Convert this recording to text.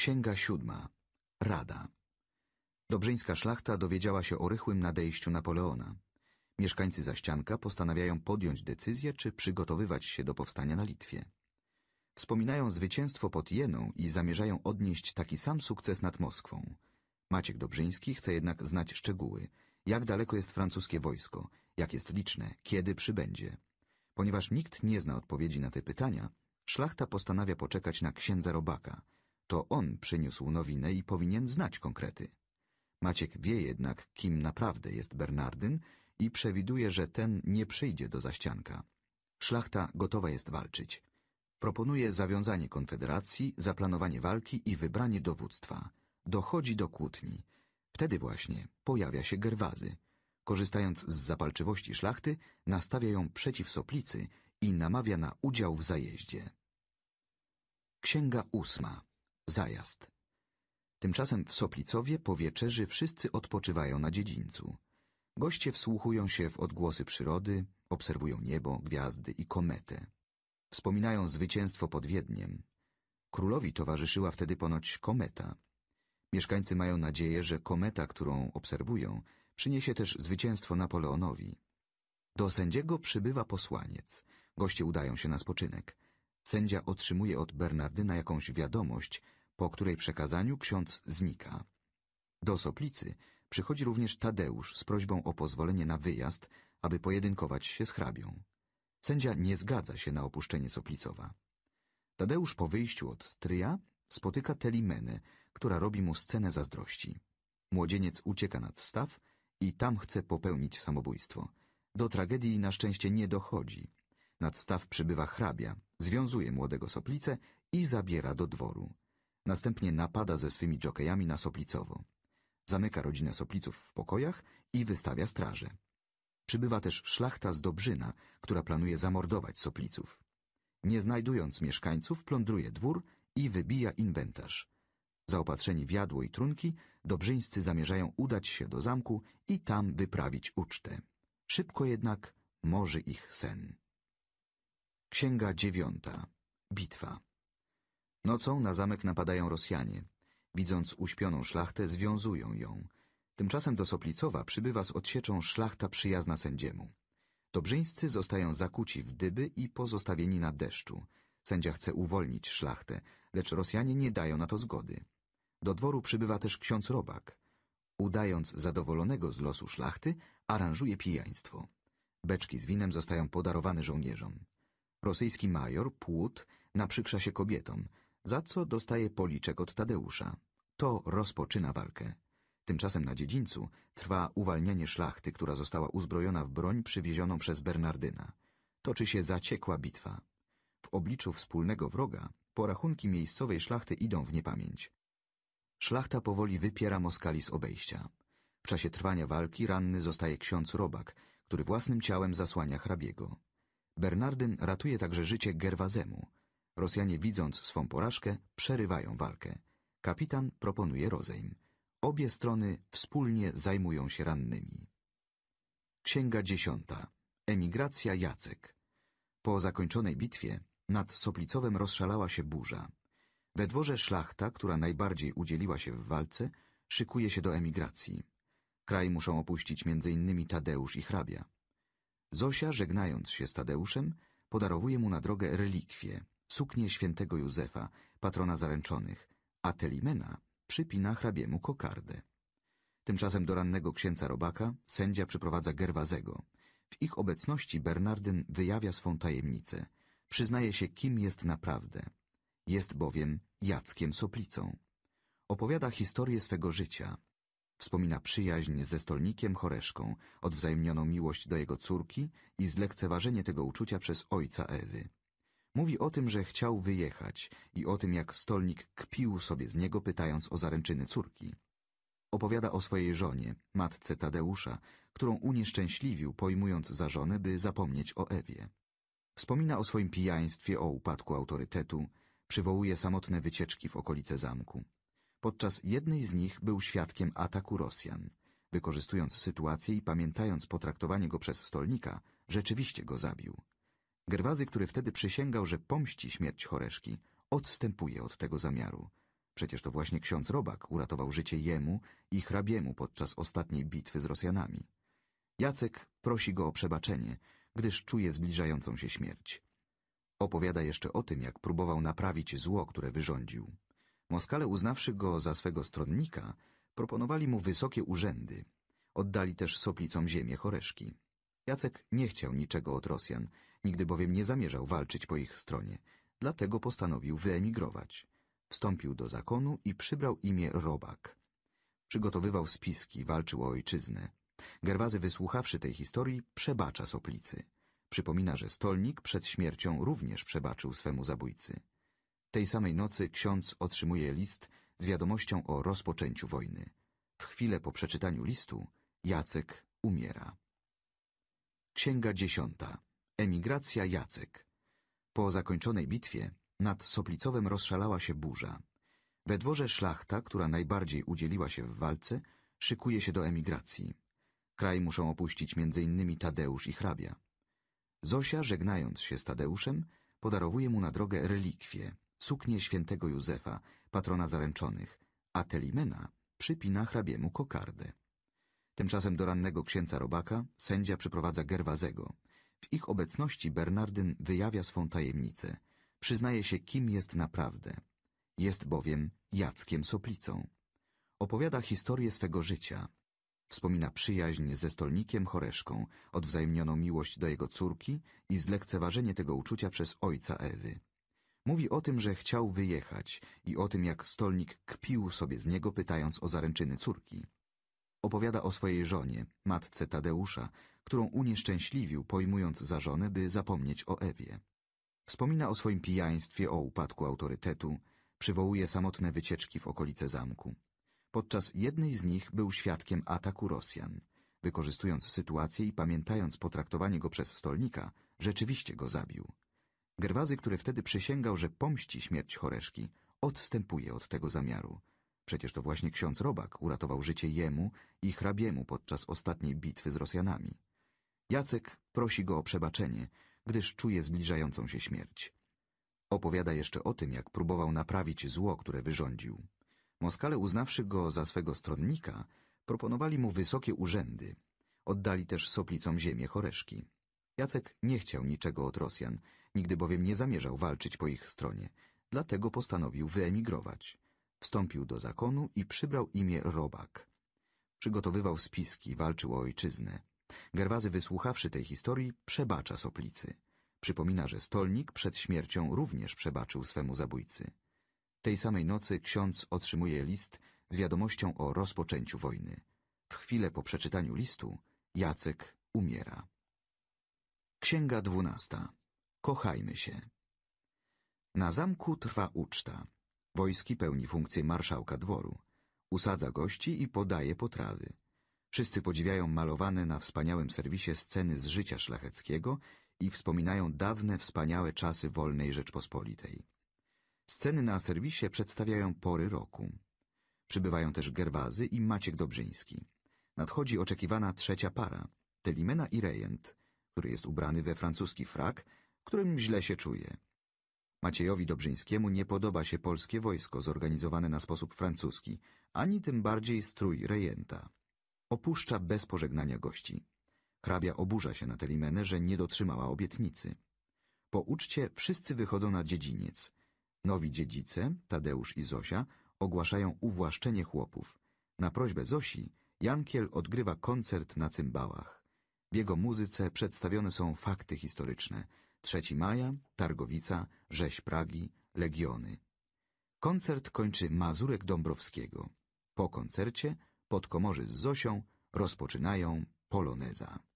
Księga siódma. Rada. Dobrzyńska szlachta dowiedziała się o rychłym nadejściu Napoleona. Mieszkańcy Zaścianka postanawiają podjąć decyzję, czy przygotowywać się do powstania na Litwie. Wspominają zwycięstwo pod Jeną i zamierzają odnieść taki sam sukces nad Moskwą. Maciek Dobrzyński chce jednak znać szczegóły. Jak daleko jest francuskie wojsko, jak jest liczne, kiedy przybędzie. Ponieważ nikt nie zna odpowiedzi na te pytania, szlachta postanawia poczekać na księdza Robaka. To on przyniósł nowinę i powinien znać konkrety. Maciek wie jednak, kim naprawdę jest Bernardyn i przewiduje, że ten nie przyjdzie do zaścianka. Szlachta gotowa jest walczyć. Proponuje zawiązanie konfederacji, zaplanowanie walki i wybranie dowództwa. Dochodzi do kłótni. Wtedy właśnie pojawia się Gerwazy. Korzystając z zapalczywości szlachty, nastawia ją przeciw Soplicy i namawia na udział w zajeździe. Księga ósma. Zajazd. Tymczasem w Soplicowie po wieczerzy wszyscy odpoczywają na dziedzińcu. Goście wsłuchują się w odgłosy przyrody, obserwują niebo, gwiazdy i kometę. Wspominają zwycięstwo pod Wiedniem. Królowi towarzyszyła wtedy ponoć kometa. Mieszkańcy mają nadzieję, że kometa, którą obserwują, przyniesie też zwycięstwo Napoleonowi. Do sędziego przybywa posłaniec. Goście udają się na spoczynek. Sędzia otrzymuje od Bernardyna jakąś wiadomość, po której przekazaniu ksiądz znika. Do Soplicy przychodzi również Tadeusz z prośbą o pozwolenie na wyjazd, aby pojedynkować się z hrabią. Sędzia nie zgadza się na opuszczenie Soplicowa. Tadeusz po wyjściu od stryja spotyka Telimenę, która robi mu scenę zazdrości. Młodzieniec ucieka nad staw i tam chce popełnić samobójstwo. Do tragedii na szczęście nie dochodzi. Nad staw przybywa hrabia, związuje młodego Soplicę i zabiera do dworu. Następnie napada ze swymi dżokejami na Soplicowo. Zamyka rodzinę Sopliców w pokojach i wystawia straże. Przybywa też szlachta z Dobrzyna, która planuje zamordować Sopliców. Nie znajdując mieszkańców, plądruje dwór i wybija inwentarz. Zaopatrzeni w jadło i trunki, dobrzyńscy zamierzają udać się do zamku i tam wyprawić ucztę. Szybko jednak morzy ich sen. Księga dziewiąta. Bitwa. Nocą na zamek napadają Rosjanie. Widząc uśpioną szlachtę, związują ją. Tymczasem do Soplicowa przybywa z odsieczą szlachta przyjazna sędziemu. Dobrzyńscy zostają zakuci w dyby i pozostawieni na deszczu. Sędzia chce uwolnić szlachtę, lecz Rosjanie nie dają na to zgody. Do dworu przybywa też ksiądz Robak. Udając zadowolonego z losu szlachty, aranżuje pijaństwo. Beczki z winem zostają podarowane żołnierzom. Rosyjski major, płód, naprzykrza się kobietom, za co dostaje policzek od Tadeusza. To rozpoczyna walkę. Tymczasem na dziedzińcu trwa uwalnianie szlachty, która została uzbrojona w broń przywiezioną przez Bernardyna. Toczy się zaciekła bitwa. W obliczu wspólnego wroga porachunki miejscowej szlachty idą w niepamięć. Szlachta powoli wypiera Moskali z obejścia. W czasie trwania walki ranny zostaje ksiądz Robak, który własnym ciałem zasłania hrabiego. Bernardyn ratuje także życie Gerwazemu. Rosjanie widząc swą porażkę, przerywają walkę. Kapitan proponuje rozejm. Obie strony wspólnie zajmują się rannymi. Księga dziesiąta. Emigracja Jacek. Po zakończonej bitwie nad Soplicowem rozszalała się burza. We dworze szlachta, która najbardziej udzieliła się w walce, szykuje się do emigracji. Kraj muszą opuścić m.in. Tadeusz i hrabia. Zosia, żegnając się z Tadeuszem, podarowuje mu na drogę relikwie, suknię świętego Józefa, patrona zaręczonych, a Telimena przypina hrabiemu kokardę. Tymczasem do rannego księcia Robaka sędzia przyprowadza Gerwazego. W ich obecności Bernardyn wyjawia swą tajemnicę. Przyznaje się, kim jest naprawdę. Jest bowiem Jackiem Soplicą. Opowiada historię swego życia. Wspomina przyjaźń ze stolnikiem Choreszką, odwzajemnioną miłość do jego córki i zlekceważenie tego uczucia przez ojca Ewy. Mówi o tym, że chciał wyjechać i o tym, jak stolnik kpił sobie z niego, pytając o zaręczyny córki. Opowiada o swojej żonie, matce Tadeusza, którą unieszczęśliwił, pojmując za żonę, by zapomnieć o Ewie. Wspomina o swoim pijaństwie, o upadku autorytetu, przywołuje samotne wycieczki w okolice zamku. Podczas jednej z nich był świadkiem ataku Rosjan. Wykorzystując sytuację i pamiętając potraktowanie go przez stolnika, rzeczywiście go zabił. Gerwazy, który wtedy przysięgał, że pomści śmierć Choreszki, odstępuje od tego zamiaru. Przecież to właśnie ksiądz Robak uratował życie jemu i hrabiemu podczas ostatniej bitwy z Rosjanami. Jacek prosi go o przebaczenie, gdyż czuje zbliżającą się śmierć. Opowiada jeszcze o tym, jak próbował naprawić zło, które wyrządził. Moskale, uznawszy go za swego stronnika, proponowali mu wysokie urzędy. Oddali też soplicom ziemię choreszki. Jacek nie chciał niczego od Rosjan, nigdy bowiem nie zamierzał walczyć po ich stronie, dlatego postanowił wyemigrować. Wstąpił do zakonu i przybrał imię Robak. Przygotowywał spiski, walczył o ojczyznę. Gerwazy, wysłuchawszy tej historii, przebacza soplicy. Przypomina, że stolnik przed śmiercią również przebaczył swemu zabójcy. Tej samej nocy ksiądz otrzymuje list z wiadomością o rozpoczęciu wojny. W chwilę po przeczytaniu listu Jacek umiera. Księga dziesiąta. Emigracja Jacek. Po zakończonej bitwie nad Soplicowem rozszalała się burza. We dworze szlachta, która najbardziej udzieliła się w walce, szykuje się do emigracji. Kraj muszą opuścić m.in. Tadeusz i hrabia. Zosia, żegnając się z Tadeuszem, podarowuje mu na drogę relikwie, suknię świętego Józefa, patrona zaręczonych, a Telimena przypina hrabiemu kokardę. Tymczasem do rannego księcia Robaka sędzia przyprowadza Gerwazego. W ich obecności Bernardyn wyjawia swą tajemnicę. Przyznaje się, kim jest naprawdę. Jest bowiem Jackiem Soplicą. Opowiada historię swego życia. Wspomina przyjaźń ze stolnikiem Choreszką, odwzajemnioną miłość do jego córki i zlekceważenie tego uczucia przez ojca Ewy. Mówi o tym, że chciał wyjechać i o tym, jak stolnik kpił sobie z niego, pytając o zaręczyny córki. Opowiada o swojej żonie, matce Tadeusza, którą unieszczęśliwił, pojmując za żonę, by zapomnieć o Ewie. Wspomina o swoim pijaństwie, o upadku autorytetu, przywołuje samotne wycieczki w okolice zamku. Podczas jednej z nich był świadkiem ataku Rosjan. Wykorzystując sytuację i pamiętając potraktowanie go przez stolnika, rzeczywiście go zabił. Gerwazy, który wtedy przysięgał, że pomści śmierć Choreszki, odstępuje od tego zamiaru. Przecież to właśnie ksiądz Robak uratował życie jemu i hrabiemu podczas ostatniej bitwy z Rosjanami. Jacek prosi go o przebaczenie, gdyż czuje zbliżającą się śmierć. Opowiada jeszcze o tym, jak próbował naprawić zło, które wyrządził. Moskale, uznawszy go za swego stronnika, proponowali mu wysokie urzędy. Oddali też soplicom ziemię choreszki. Jacek nie chciał niczego od Rosjan, nigdy bowiem nie zamierzał walczyć po ich stronie, dlatego postanowił wyemigrować. Wstąpił do zakonu i przybrał imię Robak. Przygotowywał spiski, walczył o ojczyznę. Gerwazy, wysłuchawszy tej historii, przebacza soplicy. Przypomina, że stolnik przed śmiercią również przebaczył swemu zabójcy. Tej samej nocy ksiądz otrzymuje list z wiadomością o rozpoczęciu wojny. W chwilę po przeczytaniu listu Jacek umiera. Księga dwunasta. Kochajmy się. Na zamku trwa uczta. Wojski pełni funkcję marszałka dworu. Usadza gości i podaje potrawy. Wszyscy podziwiają malowane na wspaniałym serwisie sceny z życia szlacheckiego i wspominają dawne, wspaniałe czasy wolnej Rzeczpospolitej. Sceny na serwisie przedstawiają pory roku. Przybywają też Gerwazy i Maciek Dobrzyński. Nadchodzi oczekiwana trzecia para, Telimena i Rejent, który jest ubrany we francuski frak, którym źle się czuje. Maciejowi Dobrzyńskiemu nie podoba się polskie wojsko zorganizowane na sposób francuski, ani tym bardziej strój rejenta. Opuszcza bez pożegnania gości. Hrabia oburza się na Telimenę, że nie dotrzymała obietnicy. Po uczcie wszyscy wychodzą na dziedziniec. Nowi dziedzice, Tadeusz i Zosia, ogłaszają uwłaszczenie chłopów. Na prośbę Zosi Jankiel odgrywa koncert na cymbałach. W jego muzyce przedstawione są fakty historyczne. 3 maja, Targowica, rzeź Pragi, Legiony. Koncert kończy Mazurek Dąbrowskiego. Po koncercie podkomorzy z Zosią rozpoczynają poloneza.